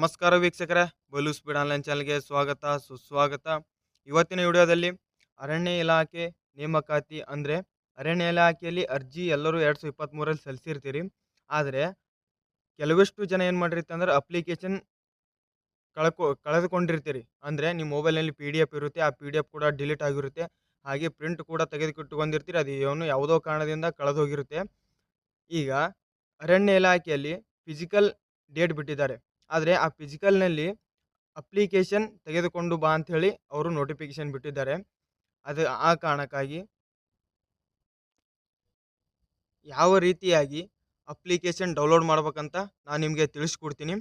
ನಮಸ್ಕಾರ ವೀಕ್ಷಕರೇ, ಬಲು ಸ್ಪೀಡ್ ಆನ್ಲೈನ್ ಚಾನಲ್ಗೆ ಸ್ವಾಗತ, ಸುಸ್ವಾಗತ. ಇವತ್ತಿನ ವಿಡಿಯೋದಲ್ಲಿ ಅರಣ್ಯ ಇಲಾಖೆ ನೇಮಕಾತಿ ಅಂದರೆ ಅರಣ್ಯ ಇಲಾಖೆಯಲ್ಲಿ ಅರ್ಜಿ ಎಲ್ಲರೂ ಎರಡು ಸಾವಿರದ ಇಪ್ಪತ್ತ್ಮೂರಲ್ಲಿ ಸಲ್ಲಿಸಿರ್ತೀರಿ. ಆದರೆ ಕೆಲವಿಷ್ಟು ಜನ ಏನು ಮಾಡಿರ್ತೀರಿ ಅಂದ್ರೆ ಅಪ್ಲಿಕೇಶನ್ ಕಳ್ಕೊ, ಕಳೆದುಕೊಂಡಿರ್ತೀರಿ. ಅಂದರೆ ನಿಮ್ಮ ಮೊಬೈಲ್ನಲ್ಲಿ ಪಿ ಡಿ ಎಫ್ ಇರುತ್ತೆ, ಆ ಪಿ ಡಿ ಎಫ್ ಕೂಡ ಡಿಲೀಟ್ ಆಗಿರುತ್ತೆ. ಹಾಗೆ ಪ್ರಿಂಟ್ ಕೂಡ ತೆಗೆದುಕಿಟ್ಟುಕೊಂಡಿರ್ತೀರಿ, ಅದು ಏನು ಯಾವುದೋ ಕಾರಣದಿಂದ ಕಳೆದೋಗಿರುತ್ತೆ. ಈಗ ಅರಣ್ಯ ಇಲಾಖೆಯಲ್ಲಿ ಫಿಸಿಕಲ್ ಡೇಟ್ ಬಿಟ್ಟಿದ್ದಾರೆ. ಆದರೆ ಆ ಫಿಸಿಕಲ್ನಲ್ಲಿ ಅಪ್ಲಿಕೇಶನ್ ತೆಗೆದುಕೊಂಡು ಬಾ ಅಂತ ಹೇಳಿ ಅವರು ನೋಟಿಫಿಕೇಶನ್ ಬಿಟ್ಟಿದ್ದಾರೆ. ಅದು ಆ ಕಾರಣಕ್ಕಾಗಿ ಯಾವ ರೀತಿಯಾಗಿ ಅಪ್ಲಿಕೇಶನ್ ಡೌನ್ಲೋಡ್ ಮಾಡ್ಬೇಕಂತ ನಾನು ನಿಮಗೆ ತಿಳಿಸ್ಕೊಡ್ತೀನಿ.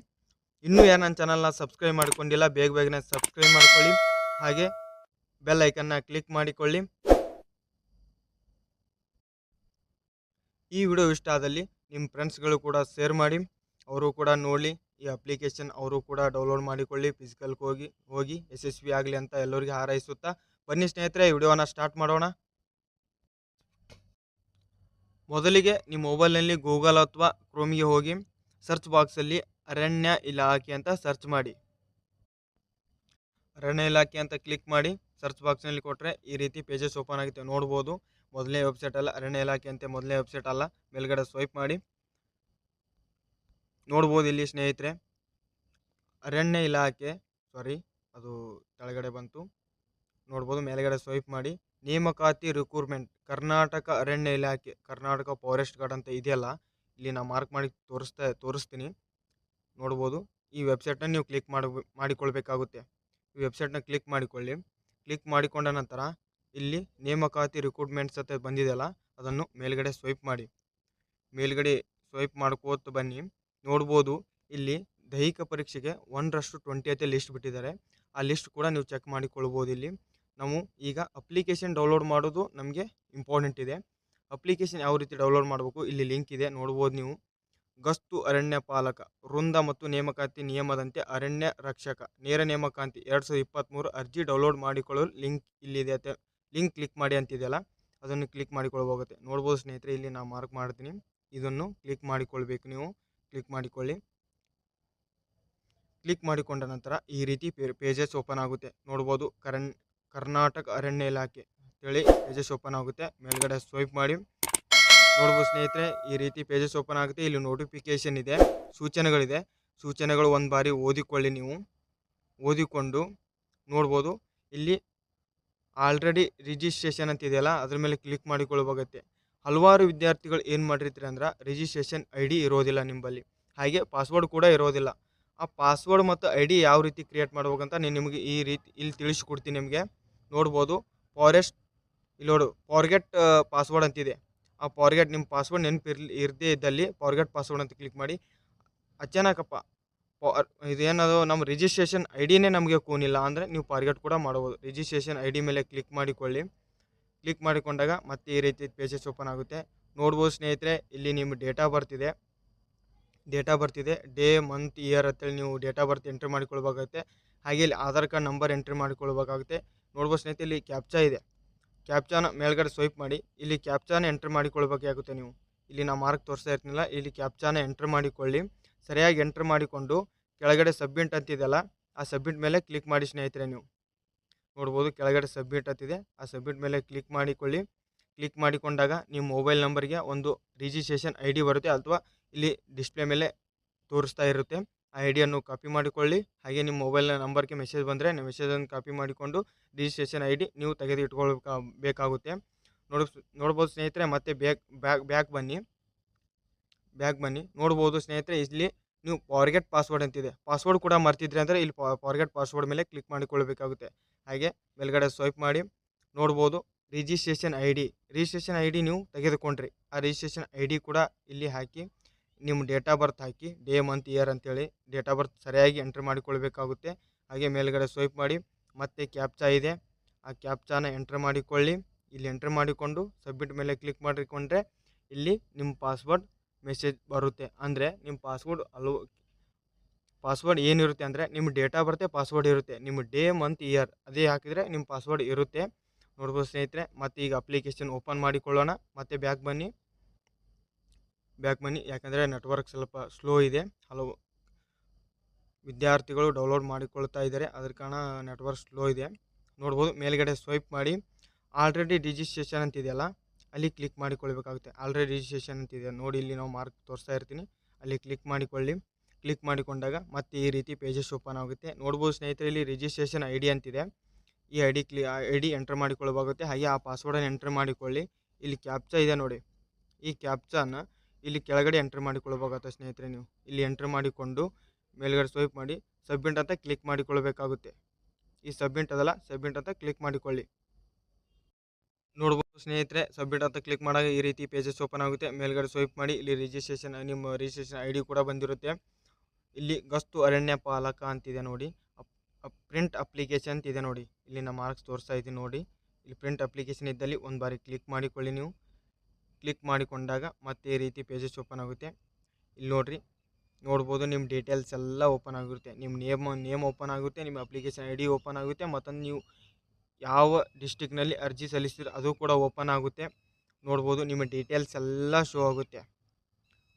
ಇನ್ನೂ ಯಾರು ನನ್ನ ಚಾನಲ್ನ ಸಬ್ಸ್ಕ್ರೈಬ್ ಮಾಡ್ಕೊಂಡಿಲ್ಲ ಬೇಗ ಬೇಗನೆ ಸಬ್ಸ್ಕ್ರೈಬ್ ಮಾಡ್ಕೊಳ್ಳಿ. ಹಾಗೆ ಬೆಲ್ ಐಕನ್ನ ಕ್ಲಿಕ್ ಮಾಡಿಕೊಳ್ಳಿ. ಈ ವಿಡಿಯೋ ಇಷ್ಟ ಆದಲ್ಲಿ ನಿಮ್ಮ ಫ್ರೆಂಡ್ಸ್ಗಳು ಕೂಡ ಶೇರ್ ಮಾಡಿ. ಅವರು ಕೂಡ ನೋಡಲಿ ಈ ಅಪ್ಲಿಕೇಶನ್ ಅವರು ಕೂಡ ಡೌನ್ಲೋಡ್ ಮಾಡಿಕೊಳ್ಳಿ ಫಿಸಿಕಲ್ಗೆ ಹೋಗಿ ಹೋಗಿ ಯಶಸ್ವಿ ಆಗಲಿ ಅಂತ ಎಲ್ಲರಿಗೂ ಹಾರೈಸುತ್ತಾ. ಬನ್ನಿ ಸ್ನೇಹಿತರೆ ವಿಡಿಯೋನ ಸ್ಟಾರ್ಟ್ ಮಾಡೋಣ. ಮೊದಲಿಗೆ ನಿಮ್ಮ ಮೊಬೈಲ್ನಲ್ಲಿ ಗೂಗಲ್ ಅಥವಾ ಕ್ರೋಮಿಗೆ ಹೋಗಿ ಸರ್ಚ್ ಬಾಕ್ಸಲ್ಲಿ ಅರಣ್ಯ ಇಲಾಖೆ ಅಂತ ಸರ್ಚ್ ಮಾಡಿ. ಅರಣ್ಯ ಇಲಾಖೆ ಅಂತ ಕ್ಲಿಕ್ ಮಾಡಿ ಸರ್ಚ್ ಬಾಕ್ಸ್ನಲ್ಲಿ ಕೊಟ್ಟರೆ ಈ ರೀತಿ ಪೇಜಸ್ ಓಪನ್ ಆಗುತ್ತೆ. ನೋಡ್ಬೋದು. ಮೊದಲನೇ ವೆಬ್ಸೈಟ್ ಅಲ್ಲ, ಅರಣ್ಯ ಇಲಾಖೆ ಅಂತ ಮೊದಲನೇ ವೆಬ್ಸೈಟ್ ಅಲ್ಲ. ಮೇಲ್ಗಡೆ ಸ್ವೈಪ್ ಮಾಡಿ. ನೋಡ್ಬೋದು ಇಲ್ಲಿ ಸ್ನೇಹಿತರೆ. ಅರಣ್ಯ ಇಲಾಖೆ ಸಾರಿ ಅದು ಕೆಳಗಡೆ ಬಂತು. ನೋಡ್ಬೋದು ಮೇಲ್ಗಡೆ ಸ್ವೈಪ್ ಮಾಡಿ. ನೇಮಕಾತಿ ರಿಕ್ರೂಟ್ಮೆಂಟ್ ಕರ್ನಾಟಕ ಅರಣ್ಯ ಇಲಾಖೆ, ಕರ್ನಾಟಕ ಫಾರೆಸ್ಟ್ ಗಾರ್ಡ್ ಅಂತ ಇದೆಯಲ್ಲ, ಇಲ್ಲಿ ನಾನು ಮಾರ್ಕ್ ಮಾಡಿ ತೋರಿಸ್ತಾ, ತೋರಿಸ್ತೀನಿ. ನೋಡ್ಬೋದು, ಈ ವೆಬ್ಸೈಟನ್ನು ನೀವು ಕ್ಲಿಕ್ ಮಾಡಿ, ಮಾಡಿಕೊಳ್ಬೇಕಾಗುತ್ತೆ. ಈ ವೆಬ್ಸೈಟ್ನ ಕ್ಲಿಕ್ ಮಾಡಿಕೊಳ್ಳಿ. ಕ್ಲಿಕ್ ಮಾಡಿಕೊಂಡ ನಂತರ, ಇಲ್ಲಿ ನೇಮಕಾತಿ ರಿಕ್ರೂಟ್ಮೆಂಟ್ಸ್ ಅಂತ ಬಂದಿದೆಯಲ್ಲ, ಅದನ್ನು ಮೇಲ್ಗಡೆ ಸ್ವೈಪ್ ಮಾಡಿ. ಮೇಲ್ಗಡೆ ಸ್ವೈಪ್ ಮಾಡ್ಕೋತ ಬನ್ನಿ. ನೋಡ್ಬೋದು. ಇಲ್ಲಿ ದೈಹಿಕ ಪರೀಕ್ಷೆಗೆ ಒಂದರಷ್ಟು ಟ್ವೆಂಟಿ ಅಂತ ಲಿಸ್ಟ್ ಬಿಟ್ಟಿದ್ದಾರೆ. ಆ ಲಿಸ್ಟ್ ಕೂಡ ನೀವು ಚೆಕ್ ಮಾಡಿಕೊಳ್ಬೋದು ಇಲ್ಲಿ. ನಾವು ಈಗ ಅಪ್ಲಿಕೇಶನ್ ಡೌನ್ಲೋಡ್ ಮಾಡೋದು ನಮಗೆ ಇಂಪಾರ್ಟೆಂಟ್ ಇದೆ. ಅಪ್ಲಿಕೇಶನ್ ಯಾವ ರೀತಿ ಡೌನ್ಲೋಡ್ ಮಾಡಬೇಕು ಇಲ್ಲಿ ಲಿಂಕ್ ಇದೆ, ನೋಡ್ಬೋದು ನೀವು. ಗಸ್ತು ಅರಣ್ಯ ಪಾಲಕ, ವೃಂದ ಮತ್ತು ನೇಮಕಾತಿ ನಿಯಮದಂತೆ ಅರಣ್ಯ ರಕ್ಷಕ, ನೇರ ನೇಮಕಾಂತಿ ಎರಡು ಸಾವಿರದ ಇಪ್ಪತ್ತ್ಮೂರು ಅರ್ಜಿ ಡೌನ್ಲೋಡ್ ಮಾಡಿಕೊಳ್ಳಲು ಲಿಂಕ್ ಇಲ್ಲಿದೆ ಅಂತ ಲಿಂಕ್ ಕ್ಲಿಕ್ ಮಾಡಿ ಅಂತಿದೆಯಲ್ಲ, ಅದನ್ನು ಕ್ಲಿಕ್ ಮಾಡಿಕೊಳ್ಬೋಗುತ್ತೆ ನೋಡ್ಬೋದು ಸ್ನೇಹಿತರೆ, ಇಲ್ಲಿ ನಾನು ಮಾರ್ಕ್ ಮಾಡ್ತೀನಿ. ಇದನ್ನು ಕ್ಲಿಕ್ ಮಾಡಿಕೊಳ್ಬೇಕು ನೀವು. ಕ್ಲಿಕ್ ಮಾಡಿಕೊಳ್ಳಿ. ಕ್ಲಿಕ್ ಮಾಡಿಕೊಂಡ ನಂತರ ಈ ರೀತಿ ಪೇಜಸ್ ಓಪನ್ ಆಗುತ್ತೆ. ನೋಡ್ಬೋದು ಕರಣ್ ಕರ್ನಾಟಕ ಅರಣ್ಯ ಇಲಾಖೆ ಅಂತೇಳಿ ಪೇಜಸ್ ಓಪನ್ ಆಗುತ್ತೆ. ಮೇಲ್ಗಡೆ ಸ್ವೈಪ್ ಮಾಡಿ. ನೋಡ್ಬೋದು ಸ್ನೇಹಿತರೆ, ಈ ರೀತಿ ಪೇಜಸ್ ಓಪನ್ ಆಗುತ್ತೆ. ಇಲ್ಲಿ ನೋಟಿಫಿಕೇಷನ್ ಇದೆ, ಸೂಚನೆಗಳಿದೆ. ಸೂಚನೆಗಳು ಒಂದು ಬಾರಿ ಓದಿಕೊಳ್ಳಿ ನೀವು. ಓದಿಕೊಂಡು ನೋಡ್ಬೋದು. ಇಲ್ಲಿ ಆಲ್ರೆಡಿ ರಿಜಿಸ್ಟ್ರೇಷನ್ ಅಂತ ಇದೆಯಲ್ಲ ಅದ್ರ ಮೇಲೆ ಕ್ಲಿಕ್ ಮಾಡಿಕೊಳ್ಬೇಕಾಗತ್ತೆ ಹಲವಾರು ವಿದ್ಯಾರ್ಥಿಗಳು ಏನು ಮಾಡಿರ್ತೀರಿ ಅಂದ್ರೆ ರಿಜಿಸ್ಟ್ರೇಷನ್ ಐ ಡಿ ಇರೋದಿಲ್ಲ ನಿಮ್ಮಲ್ಲಿ ಹಾಗೆ ಪಾಸ್ವರ್ಡ್ ಕೂಡ ಇರೋದಿಲ್ಲ. ಆ ಪಾಸ್ವರ್ಡ್ ಮತ್ತು ಐ ಡಿ ಯಾವ ರೀತಿ ಕ್ರಿಯೇಟ್ ಮಾಡ್ಬೇಕಂತ ನಾನು ನಿಮಗೆ ಈ ರೀತಿ ಇಲ್ಲಿ ತಿಳಿಸ್ಕೊಡ್ತೀನಿ ನಿಮಗೆ. ನೋಡ್ಬೋದು ಫಾರೆಸ್ಟ್ ಇಲ್ಲಿ ನೋಡು ಫಾರ್ಗೆಟ್ ಪಾಸ್ವರ್ಡ್ ಅಂತಿದೆ. ಆ ಫಾರ್ಗೆಟ್ ನಿಮ್ಮ ಪಾಸ್ವರ್ಡ್ ನೆನಪಿರ್ಲಿ ಇರದೇ ಇದ್ದಲ್ಲಿ ಫಾರ್ಗೆಟ್ ಪಾಸ್ವರ್ಡ್ ಅಂತ ಕ್ಲಿಕ್ ಮಾಡಿ ಅಚಾನಕಪ್ಪ ಫಾರ್ ಇದೇನದು ನಮ್ಮ ರಿಜಿಸ್ಟ್ರೇಷನ್ ಐ ಡಿನೇ ನಮಗೆ ಕೂನಿಲ್ಲ ಅಂದರೆ ನೀವು ಫಾರ್ಗೆಟ್ ಕೂಡ ಮಾಡ್ಬೋದು. ರಿಜಿಸ್ಟ್ರೇಷನ್ ಐ ಡಿ ಮೇಲೆ ಕ್ಲಿಕ್ ಮಾಡಿಕೊಳ್ಳಿ. ಕ್ಲಿಕ್ ಮಾಡಿಕೊಂಡಾಗ ಮತ್ತೆ ಈ ರೀತಿ ಪೇಜಸ್ ಓಪನ್ ಆಗುತ್ತೆ. ನೋಡ್ಬೋದು ಸ್ನೇಹಿತರೆ, ಇಲ್ಲಿ ನಿಮ್ಮ ಡೇಟಾ ಬರ್ತಿದೆ. ಡೇಟಾ ಬರ್ತಿದೆ. ಡೇ ಮಂತ್ ಇಯರ್ ಅಂತೇಳಿ ನೀವು ಡೇಟಾ ಬರ್ತ್ ಎಂಟ್ರಿ ಮಾಡಿಕೊಳ್ಬೇಕಾಗುತ್ತೆ. ಹಾಗೆ ಇಲ್ಲಿ ಆಧಾರ್ ಕಾರ್ಡ್ ನಂಬರ್ ಎಂಟ್ರಿ ಮಾಡಿಕೊಳ್ಬೇಕಾಗುತ್ತೆ. ನೋಡ್ಬೋದು ಸ್ನೇಹಿತರೆ, ಇಲ್ಲಿ ಕ್ಯಾಪ್ಚಾ ಇದೆ. ಕ್ಯಾಪ್ಚಾನ ಮೇಲ್ಗಡೆ ಸ್ವೈಪ್ ಮಾಡಿ. ಇಲ್ಲಿ ಕ್ಯಾಪ್ಚಾನ ಎಂಟ್ರಿ ಮಾಡಿಕೊಳ್ಬೇಕಾಗುತ್ತೆ ನೀವು. ಇಲ್ಲಿ ನಾ ಮಾರ್ಕ್ ತೋರಿಸ್ತಾ ಇರ್ತೀನಿಲ್ಲ, ಇಲ್ಲಿ ಕ್ಯಾಪ್ಚಾನ ಎಂಟ್ರ್ ಮಾಡಿಕೊಳ್ಳಿ. ಸರಿಯಾಗಿ ಎಂಟ್ರ್ ಮಾಡಿಕೊಂಡು ಕೆಳಗಡೆ ಸಬ್ಮಿಟ್ ಅಂತಿದೆಯಲ್ಲ ಆ ಸಬ್ಮಿಟ್ ಮೇಲೆ ಕ್ಲಿಕ್ ಮಾಡಿ ಸ್ನೇಹಿತರೆ ನೀವು. ನೋಡ್ಬೋದು. ಕೆಳಗಡೆ ಸಬ್ಮಿಟ್ ಅಂತಿದೆ ಆ ಸಬ್ಮಿಟ್ ಮೇಲೆ ಕ್ಲಿಕ್ ಮಾಡಿಕೊಳ್ಳಿ. ಕ್ಲಿಕ್ ಮಾಡಿಕೊಂಡಾಗ ನಿಮ್ಮ ಮೊಬೈಲ್ ನಂಬರ್ಗೆ ಒಂದು ರಿಜಿಸ್ಟ್ರೇಷನ್ ಐ ಡಿ ಬರುತ್ತೆ ಅಥವಾ ಇಲ್ಲಿ ಡಿಸ್ಪ್ಲೇ ಮೇಲೆ ತೋರಿಸ್ತಾ ಇರುತ್ತೆ. ಆ ಐ ಡಿಯನ್ನು ಕಾಪಿ ಮಾಡಿಕೊಳ್ಳಿ. ಹಾಗೆ ನಿಮ್ಮ ಮೊಬೈಲ್ನ ನಂಬರ್ಗೆ ಮೆಸೇಜ್ ಬಂದರೆ ನೀವು ಮೆಸೇಜನ್ನು ಕಾಪಿ ಮಾಡಿಕೊಂಡು ರಿಜಿಸ್ಟ್ರೇಷನ್ ಐ ಡಿ ನೀವು ತೆಗೆದು ಇಟ್ಕೊಳ್ಬೇಕಾ ಬೇಕಾಗುತ್ತೆ ನೋಡ, ನೋಡ್ಬೋದು ಸ್ನೇಹಿತರೆ, ಮತ್ತೆ ಬ್ಯಾಕ್ ಬ್ಯಾಕ್ ಬ್ಯಾಕ್ ಬನ್ನಿ. ಬ್ಯಾಕ್ ಬನ್ನಿ. ನೋಡ್ಬೋದು ಸ್ನೇಹಿತರೆ, ಇಲ್ಲಿ ನೀವು ಫಾರ್ಗೆಟ್ ಪಾಸ್ವರ್ಡ್ ಅಂತಿದೆ. ಪಾಸ್ವರ್ಡ್ ಕೂಡ ಮರ್ತಿದ್ರೆ ಅಂದರೆ ಇಲ್ಲಿ ಫಾರ್ಗೆಟ್ ಪಾಸ್ವರ್ಡ್ ಮೇಲೆ ಕ್ಲಿಕ್ ಮಾಡಿಕೊಳ್ಬೇಕಾಗುತ್ತೆ. ಹಾಗೆ ಮೇಲ್ಗಡೆ ಸ್ವೈಪ್ ಮಾಡಿ ನೋಡ್ಬೋದು registration I D registration I D ನೀವು ತೆಗೆದುಕೊಂಡ್ರಿ. ಆ ರಿಜಿಸ್ಟ್ರೇಷನ್ ಐ ಡಿ ಕೂಡ ಇಲ್ಲಿ ಹಾಕಿ ನಿಮ್ಮ ಡೇಟ್ ಆಫ್ ಬರ್ತ್ ಹಾಕಿ ಡೇ ಮಂತ್ ಇಯರ್ ಅಂತೇಳಿ ಡೇಟ್ ಆಫ್ ಬರ್ತ್ ಸರಿಯಾಗಿ ಎಂಟ್ರ್ ಮಾಡಿಕೊಳ್ಬೇಕಾಗುತ್ತೆ. ಹಾಗೆ ಮೇಲ್ಗಡೆ ಸ್ವೈಪ್ ಮಾಡಿ ಮತ್ತೆ ಕ್ಯಾಪ್ಚಾ ಇದೆ. ಆ ಕ್ಯಾಪ್ಚಾನ ಎಂಟ್ರ್ ಮಾಡಿಕೊಳ್ಳಿ. ಇಲ್ಲಿ ಎಂಟ್ರ್ ಮಾಡಿಕೊಂಡು ಸಬ್ಮಿಟ್ ಮೇಲೆ ಕ್ಲಿಕ್ ಮಾಡಿಕೊಂಡ್ರೆ ಇಲ್ಲಿ ನಿಮ್ಮ ಪಾಸ್ವರ್ಡ್ ಮೆಸೇಜ್ ಬರುತ್ತೆ. ಅಂದರೆ ನಿಮ್ಮ ಪಾಸ್ವರ್ಡ್ ಅಲೋ ಪಾಸ್ವರ್ಡ್ ಏನಿರುತ್ತೆ ಅಂದರೆ ನಿಮ್ಮ ಡೇಟ್ ಆಫ್ ಬರ್ತೆ ಪಾಸ್ವರ್ಡ್ ಇರುತ್ತೆ. ನಿಮ್ಮ ಡೇ, ಮಂತ್, ಇಯರ್ ಅದೇ ಹಾಕಿದರೆ ನಿಮ್ಮ ಪಾಸ್ವರ್ಡ್ ಇರುತ್ತೆ. ನೋಡ್ಬೋದು ಸ್ನೇಹಿತರೆ, ಮತ್ತು ಈಗ ಅಪ್ಲಿಕೇಶನ್ ಓಪನ್ ಮಾಡಿಕೊಳ್ಳೋಣ. ಮತ್ತೆ ಬ್ಯಾಕ್ ಬನ್ನಿ. ಬ್ಯಾಕ್ ಬನ್ನಿ. ಯಾಕಂದರೆ ನೆಟ್ವರ್ಕ್ ಸ್ವಲ್ಪ ಸ್ಲೋ ಇದೆ. ಹಲವು ವಿದ್ಯಾರ್ಥಿಗಳು ಡೌನ್ಲೋಡ್ ಮಾಡಿಕೊಳ್ತಾ ಇದ್ದಾರೆ. ಅದ್ರ ಕಾರಣ ನೆಟ್ವರ್ಕ್ ಸ್ಲೋ ಇದೆ. ನೋಡ್ಬೋದು ಮೇಲ್ಗಡೆ ಸ್ವೈಪ್ ಮಾಡಿ. ಆಲ್ರೆಡಿ ರಿಜಿಸ್ಟ್ರೇಷನ್ ಅಂತಿದೆಯಲ್ಲ ಅಲ್ಲಿ ಕ್ಲಿಕ್ ಮಾಡಿಕೊಳ್ಬೇಕಾಗುತ್ತೆ. ಆಲ್ರೆಡಿ ರಿಜಿಸ್ಟ್ರೇಷನ್ ಅಂತಿದೆ ನೋಡಿ, ಇಲ್ಲಿ ನಾವು ಮಾರ್ಕ್ ತೋರಿಸ್ತಾ ಇರ್ತೀನಿ. ಅಲ್ಲಿ ಕ್ಲಿಕ್ ಮಾಡಿಕೊಳ್ಳಿ. ಕ್ಲಿಕ್ ಮಾಡಿಕೊಂಡಾಗ ಮತ್ತೆ ಈ ರೀತಿ ಪೇಜಸ್ ಓಪನ್ ಆಗುತ್ತೆ. ನೋಡ್ಬೋದು ಸ್ನೇಹಿತರೆ, ಇಲ್ಲಿ ರಿಜಿಸ್ಟ್ರೇಷನ್ ಐ ಅಂತಿದೆ. ಈ ಐ ಡಿ ಕ್ಲಿ ಐ ಡಿ ಎಂಟ್ರ್ ಮಾಡಿಕೊಳ್ಳಬೇಕಾಗುತ್ತೆ ಹಾಗೆ ಆ ಪಾಸ್ವರ್ಡನ್ನು ಎಂಟ್ರ್ ಮಾಡಿಕೊಳ್ಳಿ. ಇಲ್ಲಿ ಕ್ಯಾಪ್ಚಾ ಇದೆ ನೋಡಿ. ಈ ಕ್ಯಾಪ್ಚಾನ ಇಲ್ಲಿ ಕೆಳಗಡೆ ಎಂಟ್ರ್ ಮಾಡಿಕೊಳ್ಬೇಕಾಗುತ್ತೆ ಸ್ನೇಹಿತರೆ ನೀವು. ಇಲ್ಲಿ ಎಂಟ್ರ್ ಮಾಡಿಕೊಂಡು ಮೇಲ್ಗಡೆ ಸ್ವೈಪ್ ಮಾಡಿ ಸಬ್ಮಿಟ್ ಅಂತ ಕ್ಲಿಕ್ ಮಾಡಿಕೊಳ್ಬೇಕಾಗುತ್ತೆ ಈ ಸಬ್ಮಿಟ್ ಅದಲ್ಲ ಸಬ್ಮಿಟ್ ಅಂತ ಕ್ಲಿಕ್ ಮಾಡಿಕೊಳ್ಳಿ. ನೋಡ್ಬೋದು ಸ್ನೇಹಿತರೆ ಸಬ್ಮಿಟ್ ಅಂತ ಕ್ಲಿಕ್ ಮಾಡಿದಾಗ ಈ ರೀತಿ ಪೇಜಸ್ ಓಪನ್ ಆಗುತ್ತೆ. ಮೇಲ್ಗಡೆ ಸ್ವೈಪ್ ಮಾಡಿ, ಇಲ್ಲಿ ರಿಜಿಸ್ಟ್ರೇಷನ್ ನಿಮ್ಮ ರಿಜಿಸ್ಟ್ರೇಷನ್ ಐ ಡಿ ಕೂಡ ಬಂದಿರುತ್ತೆ. ಇಲ್ಲಿ ಗಸ್ತು ಅರಣ್ಯ ಪಾಲಕ ಅಂತಿದೆ ನೋಡಿ. ಪ್ರಿಂಟ್ ಅಪ್ಲಿಕೇಶನ್ ಅಂತ ಇದೆ ನೋಡಿ. ಇಲ್ಲಿ ನಮ್ಮ ಮಾರ್ಕ್ಸ್ ತೋರಿಸ್ತಾ ಇದ್ದೀನಿ ನೋಡಿ. ಇಲ್ಲಿ ಪ್ರಿಂಟ್ ಅಪ್ಲಿಕೇಶನ್ ಇದ್ದಲ್ಲಿ ಒಂದು ಬಾರಿ ಕ್ಲಿಕ್ ಮಾಡಿಕೊಳ್ಳಿ ನೀವು. ಕ್ಲಿಕ್ ಮಾಡಿಕೊಂಡಾಗ ಮತ್ತೆ ಈ ರೀತಿ ಪೇಜಸ್ ಓಪನ್ ಆಗುತ್ತೆ. ಇಲ್ಲಿ ನೋಡಿರಿ. ನೋಡ್ಬೋದು ನಿಮ್ಮ ಡೀಟೇಲ್ಸ್ ಎಲ್ಲ ಓಪನ್ ಆಗಿರುತ್ತೆ. ನಿಮ್ಮ ನೇಮ್ ನೇಮ್ ಓಪನ್ ಆಗುತ್ತೆ, ನಿಮ್ಮ ಅಪ್ಲಿಕೇಶನ್ ಐ ಡಿ ಓಪನ್ ಆಗುತ್ತೆ, ಮತ್ತೊಂದು ನೀವು ಯಾವ ಡಿಸ್ಟಿಕ್ನಲ್ಲಿ ಅರ್ಜಿ ಸಲ್ಲಿಸಿದ್ರೆ ಅದು ಕೂಡ ಓಪನ್ ಆಗುತ್ತೆ. ನೋಡ್ಬೋದು ನಿಮ್ಮ ಡೀಟೇಲ್ಸ್ ಎಲ್ಲ ಶೋ ಆಗುತ್ತೆ.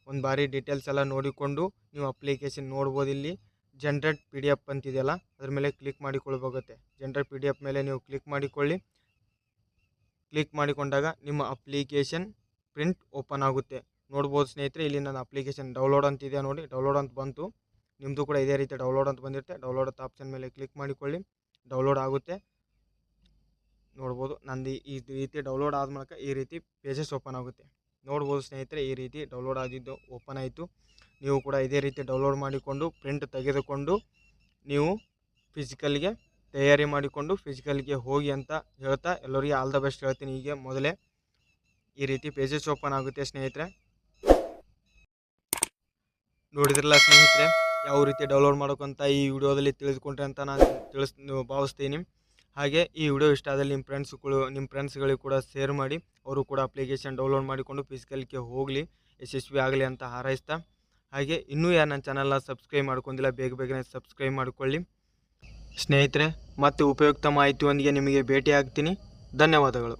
ಒಂದು ಬಾರಿ ಡೀಟೇಲ್ಸ್ ಎಲ್ಲ ನೋಡಿಕೊಂಡು ನೀವು ಅಪ್ಲಿಕೇಶನ್ ನೋಡ್ಬೋದು ಇಲ್ಲಿ. ಜನ್ರೇಟ್ ಪಿ ಡಿ ಎಫ್ ಅಂತಿದೆಯಲ್ಲ, ಅದ್ರ ಮೇಲೆ ಕ್ಲಿಕ್ ಮಾಡಿಕೊಳ್ಬೇಕಾಗುತ್ತೆ ಜನ್ರೇಟ್ ಪಿ ಡಿ ಎಫ್ ಮೇಲೆ ನೀವು ಕ್ಲಿಕ್ ಮಾಡಿಕೊಳ್ಳಿ. ಕ್ಲಿಕ್ ಮಾಡಿಕೊಂಡಾಗ ನಿಮ್ಮ ಅಪ್ಲಿಕೇಶನ್ ಪ್ರಿಂಟ್ ಓಪನ್ ಆಗುತ್ತೆ. ನೋಡ್ಬೋದು ಸ್ನೇಹಿತರೆ, ಇಲ್ಲಿ ನನ್ನ ಅಪ್ಲಿಕೇಶನ್ ಡೌನ್ಲೋಡ್ ಅಂತಿದೆ ನೋಡಿ ಡೌನ್ಲೋಡ್ ಅಂತ ಬಂತು. ನಿಮ್ಮದು ಕೂಡ ಇದೇ ರೀತಿ ಡೌನ್ಲೋಡ್ ಅಂತ ಬಂದಿರುತ್ತೆ. ಡೌನ್ಲೋಡ್ ಅಂತ ಆಪ್ಷನ್ ಮೇಲೆ ಕ್ಲಿಕ್ ಮಾಡಿಕೊಳ್ಳಿ. ಡೌನ್ಲೋಡ್ ಆಗುತ್ತೆ. ನೋಡ್ಬೋದು, ನಂದು ಈ ರೀತಿ ಡೌನ್ಲೋಡ್ ಆದ ಮೂಲಕ ಈ ರೀತಿ ಪೇಜಸ್ ಓಪನ್ ಆಗುತ್ತೆ. ನೋಡ್ಬೋದು ಸ್ನೇಹಿತರೆ, ಈ ರೀತಿ ಡೌನ್ಲೋಡ್ ಆಗಿದ್ದು ಓಪನ್ ಆಯಿತು. ನೀವು ಕೂಡ ಇದೇ ರೀತಿ ಡೌನ್ಲೋಡ್ ಮಾಡಿಕೊಂಡು ಪ್ರಿಂಟ್ ತೆಗೆದುಕೊಂಡು ನೀವು ಫಿಸಿಕಲ್ಗೆ ತಯಾರಿ ಮಾಡಿಕೊಂಡು ಫಿಸಿಕಲ್ಗೆ ಹೋಗಿ ಅಂತ ಹೇಳ್ತಾ ಎಲ್ಲರಿಗೆ ಆಲ್ ದ ಬೆಸ್ಟ್ ಹೇಳ್ತೀನಿ. ಹೀಗೆ ಮೊದಲೇ ಈ ರೀತಿ ಪೇಜಸ್ ಓಪನ್ ಆಗುತ್ತೆ ಸ್ನೇಹಿತರೆ. ನೋಡಿದ್ರಲ್ಲ ಸ್ನೇಹಿತರೆ, ಯಾವ ರೀತಿ ಡೌನ್ಲೋಡ್ ಮಾಡೋಕ್ಕಂತ ಈ ವಿಡಿಯೋದಲ್ಲಿ ತಿಳಿದುಕೊಂಡ್ರೆ ಅಂತ ನಾನು ತಿಳಿಸ್, ಭಾವಿಸ್ತೀನಿ. ಹಾಗೆ ಈ ವಿಡಿಯೋ ಇಷ್ಟ ಆದಲ್ಲಿ ನಿಮ್ಮ ಫ್ರೆಂಡ್ಸ್ಗಳು ನಿಮ್ಮ ಫ್ರೆಂಡ್ಸ್ಗಳಿಗೆ ಕೂಡ ಶೇರ್ ಮಾಡಿ. ಅವರು ಕೂಡ ಅಪ್ಲಿಕೇಶನ್ ಡೌನ್ಲೋಡ್ ಮಾಡಿಕೊಂಡು ಫಿಸಿಕಲ್ಗೆ ಹೋಗಲಿ, ಯಶಸ್ವಿ ಆಗಲಿ ಅಂತ ಹಾರೈಸ್ತಾ. ಹಾಗೆ ಇನ್ನೂ ಯಾರು ನನ್ನ ಚಾನಲ್ನ ಸಬ್ಸ್ಕ್ರೈಬ್ ಮಾಡ್ಕೊಂಡಿಲ್ಲ, ಬೇಗ ಬೇಗನೆ ಸಬ್ಸ್ಕ್ರೈಬ್ ಮಾಡಿಕೊಳ್ಳಿ. ಸ್ನೇಹಿತರೆ, ಮತ್ತೆ ಉಪಯುಕ್ತ ಮಾಹಿತಿಯೊಂದಿಗೆ ನಿಮಗೆ ಭೇಟಿ ಆಗ್ತೀನಿ ಧನ್ಯವಾದಗಳು.